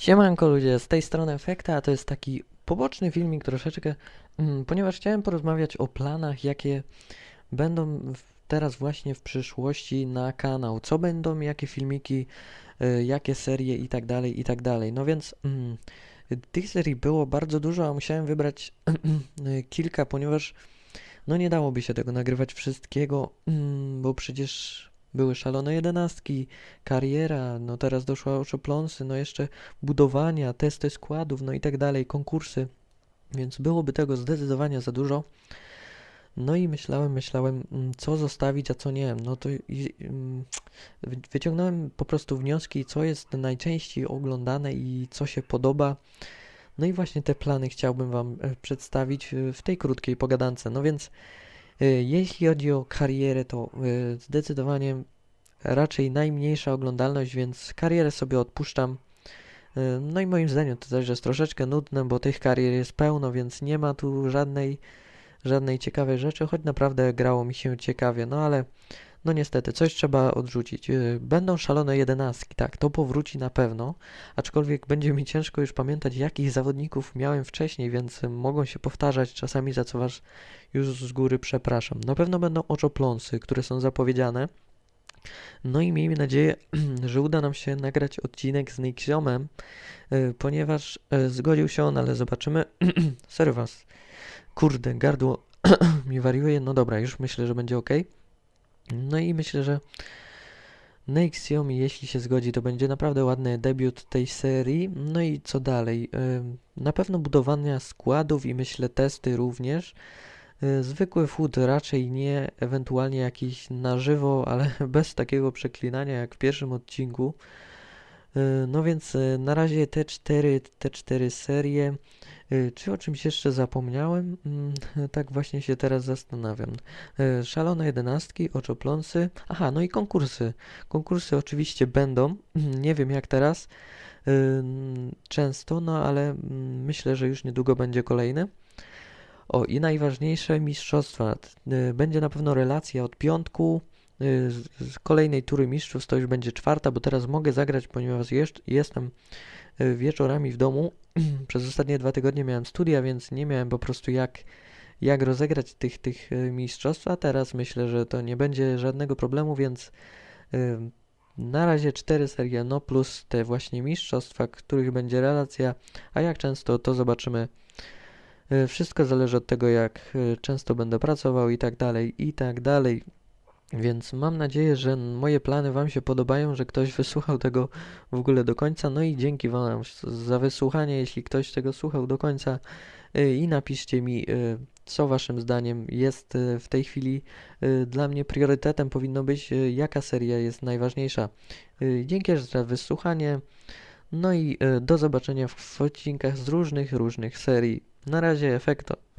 Siemanko ludzie, z tej strony Efekta, a to jest taki poboczny filmik troszeczkę, mm, ponieważ chciałem porozmawiać o planach, jakie będą teraz właśnie w przyszłości na kanał. Co będą, jakie filmiki, y, jakie serie i tak dalej, i tak dalej. No więc mm, tych serii było bardzo dużo, a musiałem wybrać y, kilka, ponieważ no nie dałoby się tego nagrywać wszystkiego, mm, bo przecież były szalone jedenastki, kariera, no teraz doszła oczopląsy, no jeszcze budowania, testy składów, no i tak dalej, konkursy, więc byłoby tego zdecydowanie za dużo. No i myślałem, myślałem, mm, co zostawić, a co nie. No to mm, wy- wyciągnąłem po prostu wnioski, co jest najczęściej oglądane i co się podoba. No i właśnie te plany chciałbym Wam e, przedstawić w tej krótkiej pogadance. No więc, jeśli chodzi o karierę, to e, zdecydowanie raczej najmniejsza oglądalność, więc karierę sobie odpuszczam. Y, No i moim zdaniem to też jest troszeczkę nudne, bo tych karier jest pełno, więc nie ma tu żadnej, żadnej ciekawej rzeczy, choć naprawdę grało mi się ciekawie, no ale no niestety, coś trzeba odrzucić. Y, Będą szalone jedenastki, tak, to powróci na pewno, aczkolwiek będzie mi ciężko już pamiętać, jakich zawodników miałem wcześniej, więc mogą się powtarzać czasami, za co was już z góry przepraszam. Na pewno będą oczopląsy, które są zapowiedziane. No i miejmy nadzieję, że uda nam się nagrać odcinek z Nexiomem, y, ponieważ y, zgodził się on, ale zobaczymy. Serio was. Kurde, gardło mi wariuje. No dobra, już myślę, że będzie ok. No i myślę, że Nexiom, jeśli się zgodzi, to będzie naprawdę ładny debiut tej serii. No i co dalej? Y, Na pewno budowania składów i myślę testy również. Y, Zwykły food raczej nie, ewentualnie jakiś na żywo, ale bez takiego przeklinania jak w pierwszym odcinku. Y, No więc na razie te cztery, te cztery serie. Y, Czy o czymś jeszcze zapomniałem? Mm, Tak właśnie się teraz zastanawiam. Y, Szalone jedenastki, oczopląsy. Aha, no i konkursy. Konkursy oczywiście będą. Nie wiem jak teraz. y, Często, no ale myślę, że już niedługo będzie kolejny. O, i najważniejsze mistrzostwa. Będzie na pewno relacja od piątku. Y, Z, kolejnej tury mistrzów to już będzie czwarta, bo teraz mogę zagrać, ponieważ jestem y, wieczorami w domu. Przez ostatnie dwa tygodnie miałem studia, więc nie miałem po prostu jak, jak rozegrać tych, tych y, mistrzostw, a teraz myślę, że to nie będzie żadnego problemu, więc na razie cztery serie, no plus te właśnie mistrzostwa, których będzie relacja, a jak często to zobaczymy Wszystko zależy od tego, jak często będę pracował i tak dalej, i tak dalej. Więc mam nadzieję, że moje plany Wam się podobają, że ktoś wysłuchał tego w ogóle do końca. No i dzięki Wam za wysłuchanie, jeśli ktoś tego słuchał do końca. Y, I napiszcie mi, y, co Waszym zdaniem jest y, w tej chwili dla mnie priorytetem powinno być, jaka seria jest najważniejsza. Dzięki za wysłuchanie. No i do zobaczenia w odcinkach z różnych, różnych serii. Na razie, efekto.